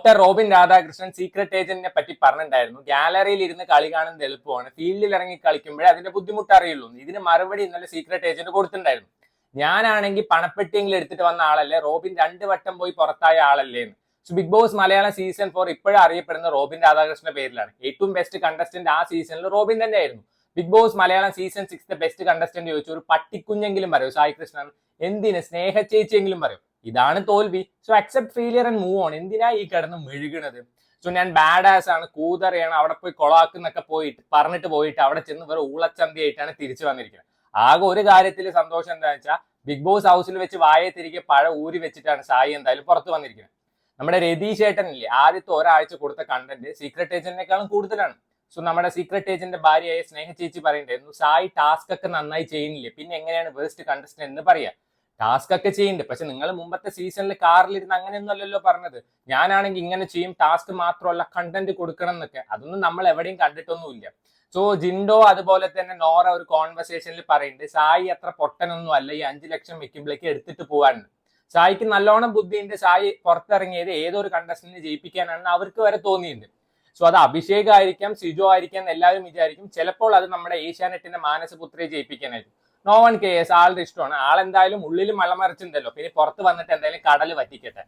Doctor Robin Radhakrishnan secret ഏജന്റിനെ പറ്റി പറഞ്ഞിട്ടുണ്ടായിരുന്നു. ഗാലറിയിൽ ഇരുന്ന് കളി കാണുന്നത് എളുപ്പമാണ്. ഫീൽഡിൽ ഇറങ്ങി കളിക്കുമ്പോഴേ അതിന്റെ ബുദ്ധിമുട്ട് അറിയുള്ളൂ. ഇതിന് മറുപടി ഇന്നലെ സീക്രട്ട് ഏജന്റ് കൊടുത്തിട്ടുണ്ടായിരുന്നു. ഞാനാണെങ്കിൽ പണപ്പെട്ടിയെങ്കിലും എടുത്തിട്ട് വന്ന ആളല്ലേ? റോബിൻ രണ്ട് വട്ടം പോയി പുറത്തായ ആളല്ലേ എന്ന്. So Bigg Boss Malayalam season four ഇപ്പോഴും അറിയപ്പെടുന്ന റോബിൻ രാധാകൃഷ്ണന്റെ പേരിലാണ്. ഏറ്റവും ബെസ്റ്റ് കണ്ടസ്റ്റന്റ് ആ സീസണിൽ റോബിൻ തന്നെയായിരുന്നു. Bigg Boss Malayalam season six best contestant ചോദിച്ചു. ഒരു പട്ടിക്കുഞ്ഞെങ്കിലും പറയൂ. സായി കൃഷ്ണൻ എന്തിന് സ്നേഹ ചേച്ചിയെങ്കിലും പറയൂ. ഇതാണ് തോൽവി. So accept failure and move on എന്തിനാ ഈ കിടന്ന് മെഴുകണത്? സോ ഞാൻ ബാഡ് ആസ് ആണ് കൂതറയാണ് അവിടെ പോയി കൊളാക്കുന്നൊക്കെ പോയിട്ട് പറഞ്ഞിട്ട് പോയിട്ട് അവിടെ ചെന്ന് വേറെ ഊളച്ചന്തിയായിട്ടാണ് തിരിച്ചു വന്നിരിക്കുന്നത്. ആകെ ഒരു കാര്യത്തിൽ സന്തോഷം എന്താ വെച്ചാൽ ബിഗ് ബോസ് ഹൗസിൽ വെച്ച് വായെ തിരികെ പഴ ഊരി വെച്ചിട്ടാണ് സായി എന്തായാലും പുറത്ത് വന്നിരിക്കുന്നത്. നമ്മുടെ രതീഷ് ഏട്ടനില്ലേ ആദ്യത്തെ ഒരാഴ്ച കൊടുത്ത കണ്ടന്റ് സീക്രട്ട് ഏജന്റിനേക്കാളും കൂടുതലാണ്. സോ നമ്മുടെ സീക്രട്ട് ഏജന്റിന്റെ ഭാര്യയായ സ്നേഹ ചേച്ചി പറയണ്ടായിരുന്നു സായി ടാസ്ക് ഒക്കെ നന്നായി ചെയ്യുന്നില്ലേ? പിന്നെ എങ്ങനെയാണ് വേസ്റ്റ് കണ്ടസ്റ്റന്റ് എന്ന് പറയാ. ടാസ്ക് ഒക്കെ ചെയ്യുന്നുണ്ട് പക്ഷെ നിങ്ങൾ മുമ്പത്തെ സീസണിൽ കാറിലിരുന്ന് അങ്ങനെയൊന്നും അല്ലല്ലോ പറഞ്ഞത്. ഞാനാണെങ്കിൽ ഇങ്ങനെ ചെയ്യും ടാസ്ക് മാത്രമല്ല കണ്ടന്റ് കൊടുക്കണം എന്നൊക്കെ. അതൊന്നും നമ്മൾ എവിടെയും കണ്ടിട്ടൊന്നുമില്ല. സോ ജിൻഡോ അതുപോലെ തന്നെ നോറ ഒരു കോൺവെർസേഷനിൽ പറയുന്നുണ്ട് സായി അത്ര പൊട്ടനൊന്നും അല്ല. ഈ അഞ്ചു ലക്ഷം വെക്കുമ്പോഴേക്ക് എടുത്തിട്ട് പോകാനുണ്ട് സായിക്ക് നല്ലോണം ബുദ്ധിയുണ്ട്. സായി പുറത്തിറങ്ങിയത് ഏതൊരു കണ്ടസ്റ്റന്റിനെ ജയിപ്പിക്കാനാണെന്ന് അവർക്ക് വരെ തോന്നിയിട്ടുണ്ട്. സോ അത് അഭിഷേക് ആയിരിക്കാം സിജോ ആയിരിക്കാം എല്ലാവരും വിചാരിക്കും. ചിലപ്പോൾ അത് നമ്മുടെ ഏഷ്യാനെറ്റിന്റെ മാനസപുത്രയെ ജയിപ്പിക്കാനായിരിക്കും. നോ വൺ കെ എസ് ആളുടെ ഇഷ്ടമാണ്. ആളെന്തായാലും ഉള്ളിൽ മലമറിച്ചിട്ടുണ്ടല്ലോ. പിന്നെ പുറത്ത് വന്നിട്ട് എന്തായാലും കടൽ വറ്റിക്കട്ടെ